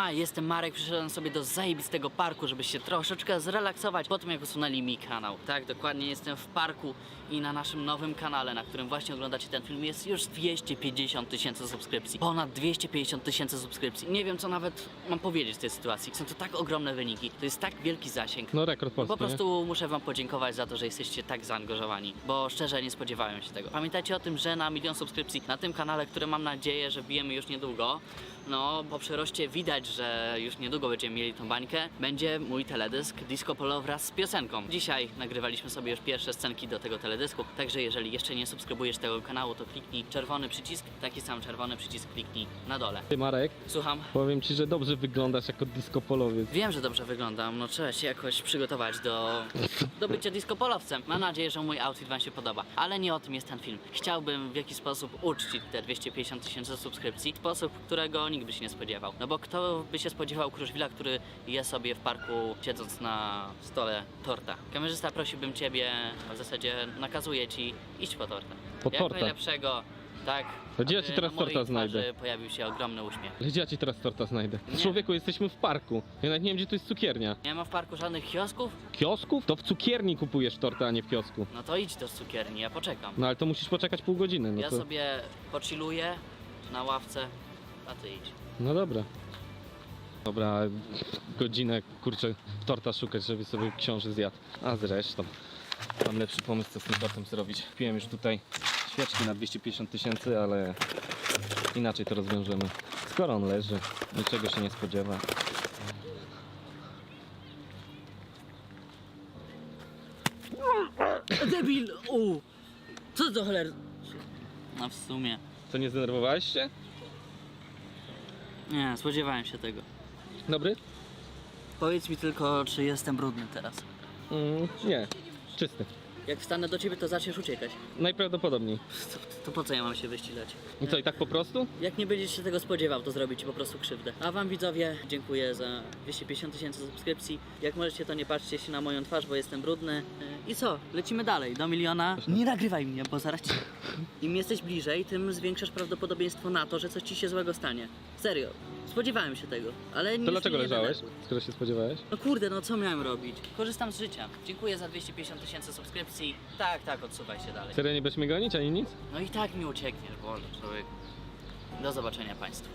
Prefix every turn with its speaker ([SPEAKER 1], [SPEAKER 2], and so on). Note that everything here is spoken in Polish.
[SPEAKER 1] A, jestem Marek, przyszedłem sobie do zajebistego parku, żeby się troszeczkę zrelaksować po tym, jak usunęli mi kanał. Tak, dokładnie jestem w parku i na naszym nowym kanale, na którym właśnie oglądacie ten film, jest już 250 tysięcy subskrypcji. Ponad 250 tysięcy subskrypcji. Nie wiem, co nawet mam powiedzieć w tej sytuacji. Są to tak ogromne wyniki, to jest tak wielki zasięg.
[SPEAKER 2] No rekord polski,
[SPEAKER 1] Po prostu muszę wam podziękować za to, że jesteście tak zaangażowani, bo szczerze nie spodziewałem się tego. Pamiętajcie o tym, że na milion subskrypcji na tym kanale, który mam nadzieję, że bijemy już niedługo, no po przyroście widać, że już niedługo będziemy mieli tą bańkę, będzie mój teledysk Disco Polo wraz z piosenką. Dzisiaj nagrywaliśmy sobie już pierwsze scenki do tego teledysku, także jeżeli jeszcze nie subskrybujesz tego kanału, to kliknij czerwony przycisk, taki sam czerwony przycisk kliknij na dole.
[SPEAKER 2] Ty Marek,
[SPEAKER 1] Słucham.
[SPEAKER 2] powiem ci, że dobrze wyglądasz jako disco polowiec.
[SPEAKER 1] Wiem, że dobrze wyglądam, no trzeba się jakoś przygotować do, do bycia disco-polowcem. Mam nadzieję, że mój outfit wam się podoba, ale nie o tym jest ten film. Chciałbym w jakiś sposób uczcić te 250 tysięcy subskrypcji, w sposób, którego nikt by się nie spodziewał. No bo kto by się spodziewał Kruszwila, który je sobie w parku siedząc na stole torta. Kamerzysta prosiłbym ciebie, a w zasadzie nakazuje ci iść po torta.
[SPEAKER 2] Po
[SPEAKER 1] Jak
[SPEAKER 2] torta?
[SPEAKER 1] najlepszego, tak.
[SPEAKER 2] Gdzie ja
[SPEAKER 1] aby
[SPEAKER 2] ci teraz
[SPEAKER 1] na mojej
[SPEAKER 2] torta znajdę?
[SPEAKER 1] Pojawił się ogromny uśmiech.
[SPEAKER 2] Gdzie ja ci teraz torta znajdę?
[SPEAKER 1] Nie.
[SPEAKER 2] Człowieku, jesteśmy w parku. Ja nawet nie wiem, gdzie tu jest cukiernia.
[SPEAKER 1] Nie ma w parku żadnych kiosków?
[SPEAKER 2] Kiosków? To w cukierni kupujesz tortę, a nie w kiosku.
[SPEAKER 1] No to idź do cukierni, ja poczekam.
[SPEAKER 2] No ale to musisz poczekać pół godziny, no
[SPEAKER 1] ja
[SPEAKER 2] to...
[SPEAKER 1] sobie pochilluję na ławce, a ty idź.
[SPEAKER 2] No dobra. Dobra, godzinę, kurczę, torta szukać, żeby sobie książę zjadł. A zresztą, mam lepszy pomysł, co z tym tortem zrobić. Kupiłem już tutaj świeczki na 250 tysięcy, ale inaczej to rozwiążemy. Skoro on leży, niczego się nie spodziewa.
[SPEAKER 1] Debil! U! Co to choler... No w sumie...
[SPEAKER 2] Co, nie zdenerwowałeś się?
[SPEAKER 1] Nie, spodziewałem się tego.
[SPEAKER 2] Dobry?
[SPEAKER 1] Powiedz mi tylko, czy jestem brudny teraz.
[SPEAKER 2] Mm, nie, czysty.
[SPEAKER 1] Jak wstanę do ciebie, to zaczniesz uciekać.
[SPEAKER 2] Najprawdopodobniej.
[SPEAKER 1] To, to po co ja mam się wyścigać?
[SPEAKER 2] I co, i tak po prostu?
[SPEAKER 1] Jak nie będziesz się tego spodziewał, to zrobi ci po prostu krzywdę. A wam widzowie, dziękuję za 250 tysięcy subskrypcji. Jak możecie, to nie patrzcie się na moją twarz, bo jestem brudny. I co? Lecimy dalej, do miliona. Nie nagrywaj mnie, bo zaraz ci... Im jesteś bliżej, tym zwiększasz prawdopodobieństwo na to, że coś ci się złego stanie. Serio. Spodziewałem się tego, ale nic
[SPEAKER 2] To dlaczego
[SPEAKER 1] nie
[SPEAKER 2] leżałeś, skoro się spodziewałeś?
[SPEAKER 1] No kurde, no co miałem robić? Korzystam z życia. Dziękuję za 250 tysięcy subskrypcji. Tak, tak, odsuwaj się dalej.
[SPEAKER 2] Serio nie będziesz mnie gonić, ani nic?
[SPEAKER 1] No i tak mi uciekniesz, Boże, człowiek. Do zobaczenia Państwu.